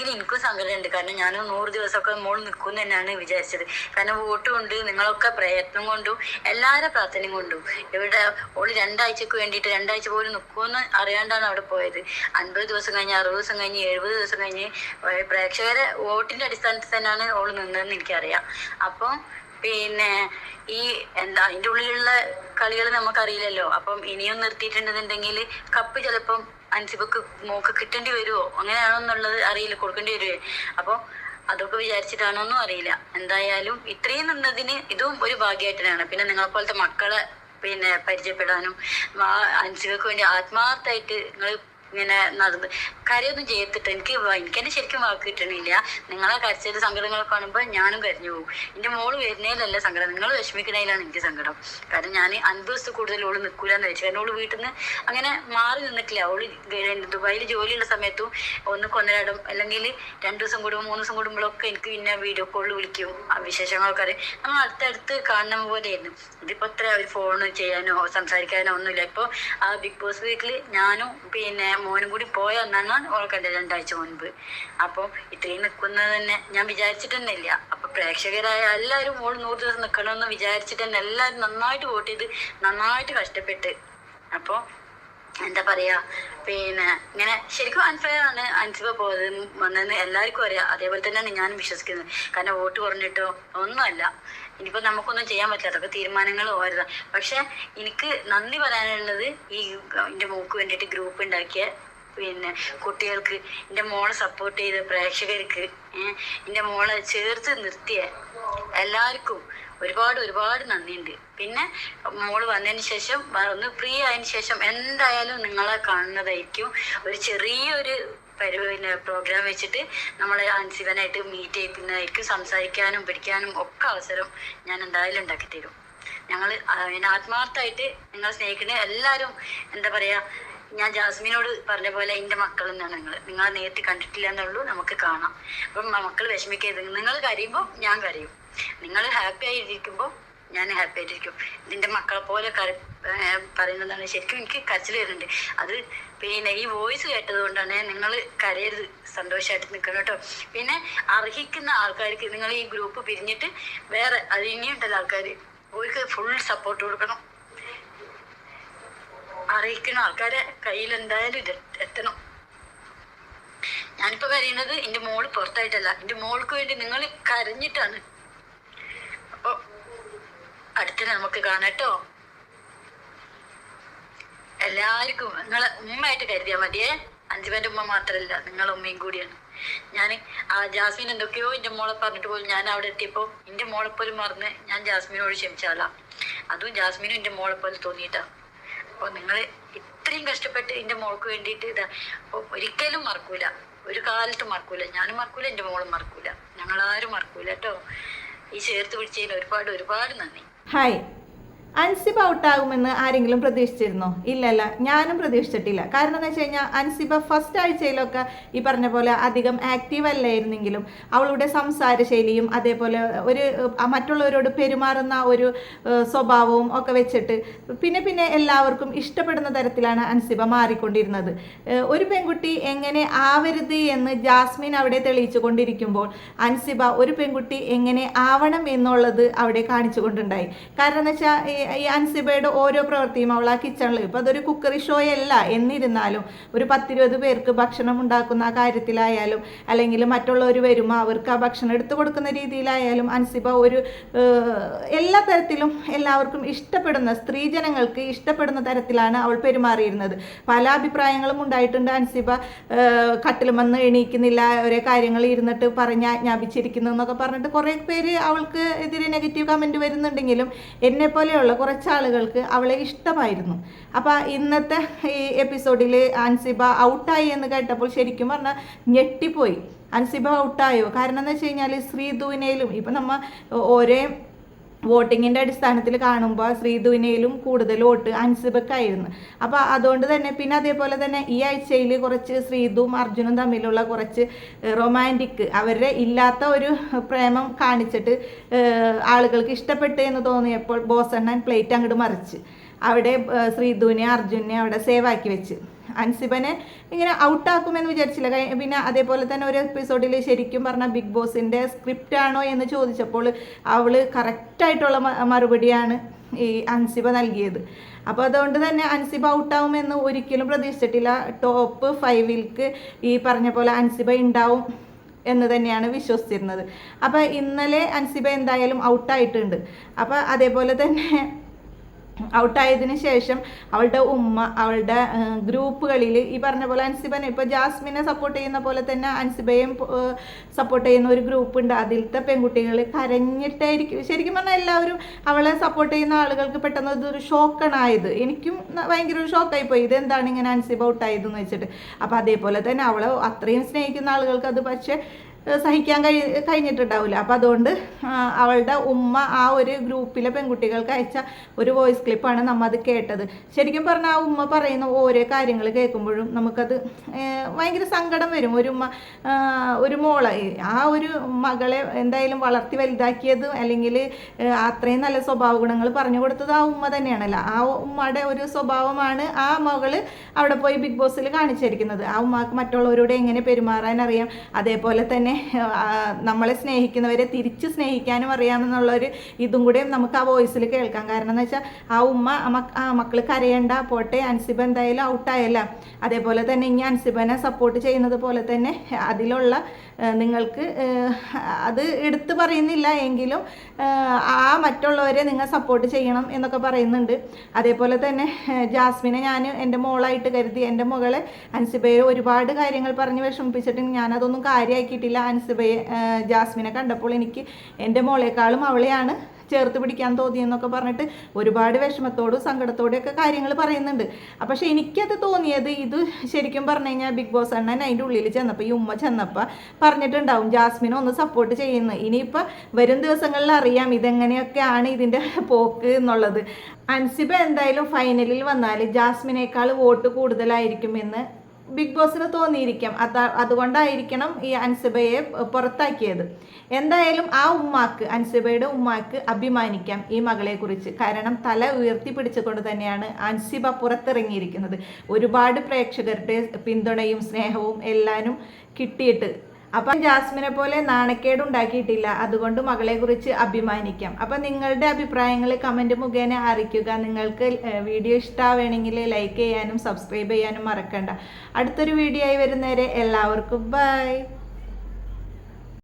നിൽക്കുന്നെങ്കിൽ എനിക്കും സങ്കടമുണ്ട്. കാരണം ഞാൻ നൂറ് ദിവസമൊക്കെ മോൾ നിൽക്കും തന്നെയാണ് വിചാരിച്ചത്. കാരണം വോട്ട് കൊണ്ട് നിങ്ങളൊക്കെ പ്രയത്നം കൊണ്ടും എല്ലാവരുടെ പ്രാർത്ഥനയും കൊണ്ടും ഇവിടെ ഓൾ രണ്ടാഴ്ചക്ക് വേണ്ടിയിട്ട് രണ്ടാഴ്ച പോലും നിൽക്കുമെന്ന് അറിയാണ്ടാണ് അവിടെ പോയത്. അൻപത് ദിവസം കഴിഞ്ഞ് അറുപത് ദിവസം കഴിഞ്ഞ് എഴുപത് ദിവസം കഴിഞ്ഞ് പ്രേക്ഷകരെ വോട്ടിന്റെ അടിസ്ഥാനത്തിൽ തന്നെയാണ് ഓൾ നിന്നതെന്ന് എനിക്കറിയാം. അപ്പം പിന്നെ ഈ എന്താ അതിന്റെ ഉള്ളിലുള്ള കളികൾ നമുക്കറിയില്ലല്ലോ. അപ്പം ഇനിയും നിർത്തിയിട്ടുണ്ടെന്നുണ്ടെങ്കിൽ കപ്പ് ചിലപ്പം അൻസിബക്ക് മോക്ക് കിട്ടേണ്ടി വരുമോ അങ്ങനെയാണോ എന്നുള്ളത് അറിയില്ല കൊടുക്കേണ്ടി വരുമോ അപ്പോൾ അതൊക്കെ വിചാരിച്ചിട്ടാണോന്നും അറിയില്ല. എന്തായാലും ഇത്രയും നിന്നതിന് ഇതും ഒരു ഭാഗ്യമായിട്ടാണ് പിന്നെ നിങ്ങളെ പോലത്തെ മക്കളെ പിന്നെ പരിചയപ്പെടാനും അൻസിബക്ക് വേണ്ടി ആത്മാർത്ഥമായിട്ട് നിങ്ങൾ ഇങ്ങനെ നടന്ന് കരയൊന്നും ചെയ്തിട്ട് എനിക്ക് എനിക്കെന്നെ ശരിക്കും വാക്ക് കിട്ടണില്ല. നിങ്ങളെ കരച്ചത് സങ്കടങ്ങൾ കാണുമ്പോൾ ഞാനും കരഞ്ഞു പോകും. എന്റെ മോൾ വരുന്നതിലല്ല സങ്കടം. നിങ്ങൾ വിഷമിക്കുന്നതിലാണ് എനിക്ക് സങ്കടം. കാരണം ഞാൻ അൻപത് ദിവസത്തെ കൂടുതൽ ഓൾ നിൽക്കൂലെന്ന് വെച്ചു കാരണം ഓൾ വീട്ടിൽ നിന്ന് അങ്ങനെ മാറി നിന്നിട്ടില്ല. ഓൾ ദുബായിൽ ജോലിയുള്ള സമയത്തും ഒന്ന് കൊന്നരാടും. അല്ലെങ്കിൽ രണ്ടു ദിവസം കൂടുമ്പോൾ മൂന്ന് ദിവസം കൂടുമ്പോഴൊക്കെ എനിക്ക് പിന്നെ വീഡിയോ കോളിൽ വിളിക്കും. വിശേഷങ്ങളൊക്കെ അറിയാം. നമ്മൾ അടുത്തടുത്ത് കാണുന്ന പോലെയായിരുന്നു. ഇതിപ്പോ അത്ര ഒരു ഫോൺ ചെയ്യാനോ സംസാരിക്കാനോ ഒന്നുമില്ല. ഇപ്പൊ ആ ബിഗ് ബോസ് വീട്ടിൽ ഞാനും പിന്നെ മോനും കൂടി പോയ ഒന്നാണ് ഓൾക്ക് കണ്ടത് രണ്ടാഴ്ച മുൻപ്. അപ്പോൾ ഇത്രയും നിൽക്കുന്നത് തന്നെ ഞാൻ വിചാരിച്ചിട്ട് ഇല്ല. അപ്പൊ പ്രേക്ഷകരായ എല്ലാവരും മോൾ നൂറ് ദിവസം നിൽക്കണമെന്ന് വിചാരിച്ചിട്ട് തന്നെ എല്ലാവരും നന്നായിട്ട് വോട്ട് ചെയ്ത് നന്നായിട്ട് കഷ്ടപ്പെട്ട്. അപ്പോൾ എന്താ പറയാ പിന്നെ ഇങ്ങനെ ശരിക്കും അൺഫെയർ ആണ് അൻസിബ പോയത് വന്നതെന്ന് എല്ലാവർക്കും അറിയാം. അതേപോലെ തന്നെയാണ് ഞാനും വിശ്വസിക്കുന്നത്. കാരണം വോട്ട് കുറഞ്ഞിട്ടോ ഒന്നുമല്ല. ഇനിയിപ്പോ നമുക്കൊന്നും ചെയ്യാൻ പറ്റില്ല. അതൊക്കെ തീരുമാനങ്ങൾ ഓരോ പക്ഷെ എനിക്ക് നന്ദി പറയാനുള്ളത് ഈ എന്റെ മോക്ക് വേണ്ടിയിട്ട് ഗ്രൂപ്പ് ഉണ്ടാക്കിയ പിന്നെ കുട്ടികൾക്ക് എന്റെ മോളെ സപ്പോർട്ട് ചെയ്ത പ്രേക്ഷകർക്ക് എന്റെ മോളെ ചേർത്ത് നിർത്തിയ എല്ലാവർക്കും ഒരുപാട് ഒരുപാട് നന്ദിയുണ്ട്. പിന്നെ മോൾ വന്നതിന് ശേഷം ഒന്ന് ഫ്രീ ആയതിനു ശേഷം എന്തായാലും നിങ്ങളെ കാണുന്നതായിരിക്കും. ഒരു ചെറിയൊരു പരിപാടി പ്രോഗ്രാം വെച്ചിട്ട് നമ്മളെ അൻസിവനായിട്ട് മീറ്റ് ചെയ്യിക്കുന്നതായിരിക്കും. സംസാരിക്കാനും പഠിക്കാനും ഒക്കെ അവസരം ഞാൻ എന്തായാലും ഉണ്ടാക്കി തരും. ഞങ്ങൾ ആത്മാർത്ഥമായിട്ട് നിങ്ങൾ സ്നേഹിക്കുന്ന എല്ലാവരും എന്താ പറയാ ഞാൻ ജാസ്മിനോട് പറഞ്ഞ പോലെ എന്റെ മക്കൾ എന്നാണ് നിങ്ങൾ നിങ്ങളെ നേരിട്ട് കണ്ടിട്ടില്ല എന്നുള്ളൂ നമുക്ക് കാണാം. അപ്പം മക്കൾ വിഷമിക്കരുത്. നിങ്ങൾ കരയുമ്പോൾ ഞാൻ കരയും. നിങ്ങൾ ഹാപ്പി ആയിരിക്കുമ്പോൾ ഞാൻ ഹാപ്പി ആയിട്ടിരിക്കും. നിന്റെ മക്കളെ പോലെ കര പറയുന്നതാണ് ശരിക്കും എനിക്ക് കരച്ചിൽ വരുന്നുണ്ട്. അത് പിന്നെ ഈ വോയിസ് കേട്ടത് കൊണ്ടാണ് നിങ്ങൾ കരയരുത്. സന്തോഷമായിട്ട് നിൽക്കണം കേട്ടോ. പിന്നെ അർഹിക്കുന്ന ആൾക്കാർക്ക് നിങ്ങൾ ഈ ഗ്രൂപ്പ് പിരിഞ്ഞിട്ട് വേറെ അത് ഇനിയുണ്ടല്ലോ ആൾക്കാർ അവർക്ക് ഫുൾ സപ്പോർട്ട് കൊടുക്കണം. അറിയിക്കണം ആൾക്കാരെ കയ്യിൽ എന്തായാലും എത്തണം. ഞാനിപ്പോ പറയുന്നത് എന്റെ മോൾ പുറത്തായിട്ടല്ല. എന്റെ മോൾക്ക് വേണ്ടി നിങ്ങൾ കരഞ്ഞിട്ടാണ്. അടുത്ത നമുക്ക് കാണാട്ടോ എല്ലാവർക്കും നിങ്ങൾ ഉമ്മയായിട്ട് കരുതിയാൽ മതിയേ. അഞ്ചുപേന്റെ ഉമ്മ മാത്രമല്ല നിങ്ങൾ ഉമ്മയും കൂടിയാണ്. ഞാൻ ആ ജാസ്മിൻ എന്തൊക്കെയോ എന്റെ മോളെ പറഞ്ഞിട്ട് പോലും ഞാൻ അവിടെ എത്തിയപ്പോൾ മോളെ പോലും മറന്ന് ഞാൻ ജാസ്മിനോട് ക്ഷമിച്ചാലാ അതും ജാസ്മിനും എന്റെ മോളെ പോലെ തോന്നിയിട്ടാ. അപ്പോൾ നിങ്ങൾ ഇത്രയും കഷ്ടപ്പെട്ട് എന്റെ മോൾക്ക് വേണ്ടിയിട്ട് ഇതാ ഒരിക്കലും മറക്കൂല. ഒരു കാലത്ത് മറക്കൂല. ഞാനും മറക്കൂല എന്റെ മോളും മറക്കൂല. ഞങ്ങളാരും മറക്കൂല കേട്ടോ. ഈ ചേർത്ത് പിടിച്ചതിന് ഒരുപാട് ഒരുപാട് നന്ദി. Hi, അൻസിബ ഔട്ടാകുമെന്ന് ആരെങ്കിലും പ്രതീക്ഷിച്ചിരുന്നോ? ഇല്ലല്ല ഞാനും പ്രതീക്ഷിച്ചിട്ടില്ല. കാരണം എന്ന് വെച്ച് കഴിഞ്ഞാൽ അൻസിബ ഫസ്റ്റ് ആഴ്ചയിലൊക്കെ ഈ പറഞ്ഞ പോലെ അധികം ആക്റ്റീവ് അല്ലായിരുന്നെങ്കിലും അവളുടെ സംസാര ശൈലിയും അതേപോലെ ഒരു മറ്റുള്ളവരോട് പെരുമാറുന്ന ഒരു സ്വഭാവവും ഒക്കെ വെച്ചിട്ട് പിന്നെ പിന്നെ എല്ലാവർക്കും ഇഷ്ടപ്പെടുന്ന തരത്തിലാണ് അൻസിബ മാറിക്കൊണ്ടിരുന്നത്. ഒരു പെൺകുട്ടി എങ്ങനെ ആവരുത് എന്ന് ജാസ്മിൻ അവിടെ തെളിയിച്ചു കൊണ്ടിരിക്കുമ്പോൾ അൻസിബ ഒരു പെൺകുട്ടി എങ്ങനെ ആവണം എന്നുള്ളത് അവിടെ കാണിച്ചു കൊണ്ടുണ്ടായി കാരണം എന്ന് വെച്ചാൽ ഈ അൻസിബയുടെ ഓരോ പ്രവൃത്തിയും അവൾ ആ കിച്ചണിൽ ഇപ്പം അതൊരു കുക്കറി ഷോ അല്ല. എന്നിരുന്നാലും ഒരു പത്തിരുപത് പേർക്ക് ഭക്ഷണം ഉണ്ടാക്കുന്ന ആ കാര്യത്തിലായാലും അല്ലെങ്കിൽ മറ്റുള്ളവർ വരുമ്പോൾ അവർക്ക് ആ ഭക്ഷണം എടുത്തു കൊടുക്കുന്ന രീതിയിലായാലും അൻസിബ ഒരു എല്ലാ തരത്തിലും എല്ലാവർക്കും ഇഷ്ടപ്പെടുന്ന സ്ത്രീജനങ്ങൾക്ക് ഇഷ്ടപ്പെടുന്ന തരത്തിലാണ് അവൾ പെരുമാറിയിരുന്നത്. പല അഭിപ്രായങ്ങളും ഉണ്ടായിട്ടുണ്ട് അൻസിബ. ഏഹ്, കട്ടിലും വന്ന് എണീക്കുന്നില്ല ഒരേ കാര്യങ്ങൾ ഇരുന്നിട്ട് പറഞ്ഞ് ആജ്ഞാപിച്ചിരിക്കുന്നു എന്നൊക്കെ പറഞ്ഞിട്ട് കുറേ പേര് അവൾക്ക് എതിരെ നെഗറ്റീവ് കമന്റ് വരുന്നുണ്ടെങ്കിലും എന്നെ പോലെയുള്ള കുറച്ച് ആളുകൾക്ക് അവളെ ഇഷ്ടമായിരുന്നു. അപ്പോൾ ഇന്നത്തെ ഈ എപ്പിസോഡിൽ അൻസിബ ഔട്ടായി എന്ന് കേട്ടപ്പോൾ ശരിക്കും പറഞ്ഞാൽ ഞെട്ടിപ്പോയി. അൻസിബ ഔട്ടായോ കാരണം എന്ന് വെച്ച് കഴിഞ്ഞാൽ ശ്രീധുവിനയിലും ഇപ്പം നമ്മൾ ഒരേ വോട്ടിങ്ങിന്റെ അടിസ്ഥാനത്തിൽ കാണുമ്പോൾ ശ്രീധുവിനയിലും കൂടുതൽ വോട്ട് അൻസിബക്കായിരുന്നു. അപ്പോൾ അതുകൊണ്ട് തന്നെ പിന്നെ അതേപോലെ തന്നെ ഈ ആഴ്ചയിൽ കുറച്ച് ശ്രീധുവും അർജുനും തമ്മിലുള്ള കുറച്ച് റൊമാന്റിക് അവരുടെ ഇല്ലാത്ത ഒരു പ്രേമം കാണിച്ചിട്ട് ആളുകൾക്ക് ഇഷ്ടപ്പെട്ടു എന്ന് തോന്നിയപ്പോൾ ബോസണ്ണൻ പ്ലേറ്റ് അങ്ങോട്ട് മറിച്ച്. അവിടെ ശ്രീധുവിനെ അർജുനെ അവിടെ സേവാക്കി വെച്ച്. അൻസിബനെ ഇങ്ങനെ ഔട്ടാക്കുമെന്ന് വിചാരിച്ചില്ല. പിന്നെ അതേപോലെ തന്നെ ഒരു എപ്പിസോഡിൽ ശരിക്കും പറഞ്ഞാൽ ബിഗ് ബോസിന്റെ സ്ക്രിപ്റ്റ് ആണോ എന്ന് ചോദിച്ചപ്പോൾ അവൾ കറക്റ്റായിട്ടുള്ള മറുപടിയാണ് ഈ അൻസിബ നൽകിയത്. അപ്പോൾ അതുകൊണ്ട് തന്നെ അൻസിബ ഔട്ടാവുമെന്ന് ഒരിക്കലും പ്രതീക്ഷിച്ചിട്ടില്ല. ടോപ്പ് ഫൈവിൽക്ക് ഈ പറഞ്ഞ പോലെ അൻസിബ ഉണ്ടാവും എന്ന് തന്നെയാണ് വിശ്വസിച്ചിരുന്നത്. അപ്പോൾ ഇന്നലെ അൻസിബ എന്തായാലും ഔട്ടായിട്ടുണ്ട്. അപ്പോൾ അതേപോലെ തന്നെ ഔട്ടായതിനു ശേഷം അവളുടെ ഉമ്മ അവളുടെ ഗ്രൂപ്പുകളിൽ ഈ പറഞ്ഞ പോലെ അൻസിബനെ ഇപ്പോൾ ജാസ്മിനെ സപ്പോർട്ട് ചെയ്യുന്ന പോലെ തന്നെ അൻസിബയും സപ്പോർട്ട് ചെയ്യുന്ന ഒരു ഗ്രൂപ്പ് ഉണ്ട്. അതിലത്തെ പെൺകുട്ടികൾ കരഞ്ഞിട്ടായിരിക്കും. ശരിക്കും പറഞ്ഞാൽ എല്ലാവരും അവളെ സപ്പോർട്ട് ചെയ്യുന്ന ആളുകൾക്ക് പെട്ടെന്ന് ഇതൊരു ഷോക്കാണ് ആയത് എനിക്കും ഭയങ്കര ഒരു ഷോക്കായി പോയി. ഇതെന്താണ് ഇങ്ങനെ അൻസിബ ഔട്ടായതെന്ന് വെച്ചിട്ട്. അപ്പോൾ അതേപോലെ തന്നെ അവളെ അത്രയും സ്നേഹിക്കുന്ന ആളുകൾക്ക് അത് പക്ഷേ സഹിക്കാൻ കഴി കഴിഞ്ഞിട്ടുണ്ടാവില്ല അപ്പം അതുകൊണ്ട് അവളുടെ ഉമ്മ ആ ഒരു ഗ്രൂപ്പിലെ പെൺകുട്ടികൾക്ക് അയച്ച ഒരു വോയിസ് ക്ലിപ്പാണ് നമ്മൾ അത് കേട്ടത്. ശരിക്കും പറഞ്ഞാൽ ആ ഉമ്മ പറയുന്ന ഓരോ കാര്യങ്ങൾ കേൾക്കുമ്പോഴും നമുക്കത് ഭയങ്കര സങ്കടം വരും. ഒരു ഉമ്മ ഒരു മോളെ ആ ഒരു മകളെ എന്തായാലും വളർത്തി വലുതാക്കിയത് അല്ലെങ്കിൽ അത്രയും നല്ല സ്വഭാവ ഗുണങ്ങൾ പറഞ്ഞു കൊടുത്തത് ആ ഉമ്മ തന്നെയാണല്ലോ. ആ ഉമ്മയുടെ ഒരു സ്വഭാവമാണ് ആ മകൾ അവിടെ പോയി ബിഗ് ബോസിൽ കാണിച്ചിരിക്കുന്നത്. ആ ഉമ്മക്ക് മറ്റുള്ളവരോട് എങ്ങനെ പെരുമാറാൻ അറിയാം? അതേപോലെ തന്നെ ആ, നമ്മളെ സ്നേഹിക്കുന്നവരെ തിരിച്ച് സ്നേഹിക്കാനും അറിയാമെന്നുള്ളൊരു ഇതും കൂടെ നമുക്ക് ആ വോയിസിൽ കേൾക്കാം. കാരണം എന്ന് വെച്ചാൽ ആ ഉമ്മ ആ മക്ക- മക്കൾ കരയണ്ട പോട്ടെ അൻസിബ എന്തായാലും ഔട്ടായല്ല. അതേപോലെ തന്നെ ഇനി അൻസിബനെ സപ്പോർട്ട് ചെയ്യുന്നത് പോലെ തന്നെ അതിലുള്ള നിങ്ങൾക്ക് അത് എടുത്തു പറയുന്നില്ല എങ്കിലും ആ മറ്റുള്ളവരെ നിങ്ങൾ സപ്പോർട്ട് ചെയ്യണം എന്നൊക്കെ പറയുന്നുണ്ട്. അതേപോലെ തന്നെ ജാസ്മിനെ ഞാൻ എന്റെ മോളായിട്ട് കരുതി എന്റെ മകളെ അൻസിബയെ ഒരുപാട് കാര്യങ്ങൾ പറഞ്ഞ് വിഷമിപ്പിച്ചിട്ട് ഞാനതൊന്നും കാര്യമാക്കിയിട്ടില്ല അൻസിബയെ ആ, ജാസ്മിനെ കണ്ടപ്പോൾ എനിക്ക് എന്റെ മോളേക്കാളും അവളെയാണ് ചേർത്ത് പിടിക്കാൻ തോന്നിയെന്നൊക്കെ പറഞ്ഞിട്ട് ഒരുപാട് വിഷമത്തോടും സങ്കടത്തോടെയൊക്കെ കാര്യങ്ങൾ പറയുന്നുണ്ട്. പക്ഷെ എനിക്കത് തോന്നിയത് ഇത് ശരിക്കും പറഞ്ഞു കഴിഞ്ഞാൽ ബിഗ് ബോസ് അണ്ണൻ അതിന്റെ ഉള്ളിൽ ചെന്നപ്പോൾ ഈ ഉമ്മ ചെന്നപ്പോൾ പറഞ്ഞിട്ടുണ്ടാവും ജാസ്മിനെ ഒന്ന് സപ്പോർട്ട് ചെയ്യുന്നു ഇനിയിപ്പോൾ വരും ദിവസങ്ങളിൽ അറിയാം ഇതെങ്ങനെയൊക്കെയാണ് ഇതിന്റെ പോക്ക് എന്നുള്ളത്. അൻസിബ എന്തായാലും ഫൈനലിൽ വന്നാൽ ജാസ്മിനേക്കാൾ വോട്ട് കൂടുതലായിരിക്കുമെന്ന് ബിഗ് ബോസിന് തോന്നിയിരിക്കാം. അത് അതുകൊണ്ടായിരിക്കണം ഈ അൻസിബയെ പുറത്താക്കിയത്. എന്തായാലും ആ ഉമ്മാക്ക് അൻസിബയുടെ ഉമ്മാക്ക് അഭിമാനിക്കാം ഈ മകളെക്കുറിച്ച്. കാരണം തല ഉയർത്തി പിടിച്ചുകൊണ്ട് തന്നെയാണ് അൻസിബ പുറത്തിറങ്ങിയിരിക്കുന്നത്. ഒരുപാട് പ്രേക്ഷകരുടെ പിന്തുണയും സ്നേഹവും എല്ലാനും കിട്ടിയിട്ട് അപ്പം ജാസ്മിനെ പോലെ നാണക്കേട് ഉണ്ടാക്കിയിട്ടില്ല. അതുകൊണ്ട് മകളെ കുറിച്ച് അഭിമാനിക്കാം. അപ്പം നിങ്ങളുടെ അഭിപ്രായങ്ങൾ കമന്റ് മുഖേന അറിയിക്കുക. നിങ്ങൾക്ക് വീഡിയോ ഇഷ്ടമാവണമെങ്കിൽ ലൈക്ക് ചെയ്യാനും സബ്സ്ക്രൈബ് ചെയ്യാനും മറക്കണ്ട. അടുത്തൊരു വീഡിയോ ആയി വരുന്നവരെ എല്ലാവർക്കും ബൈ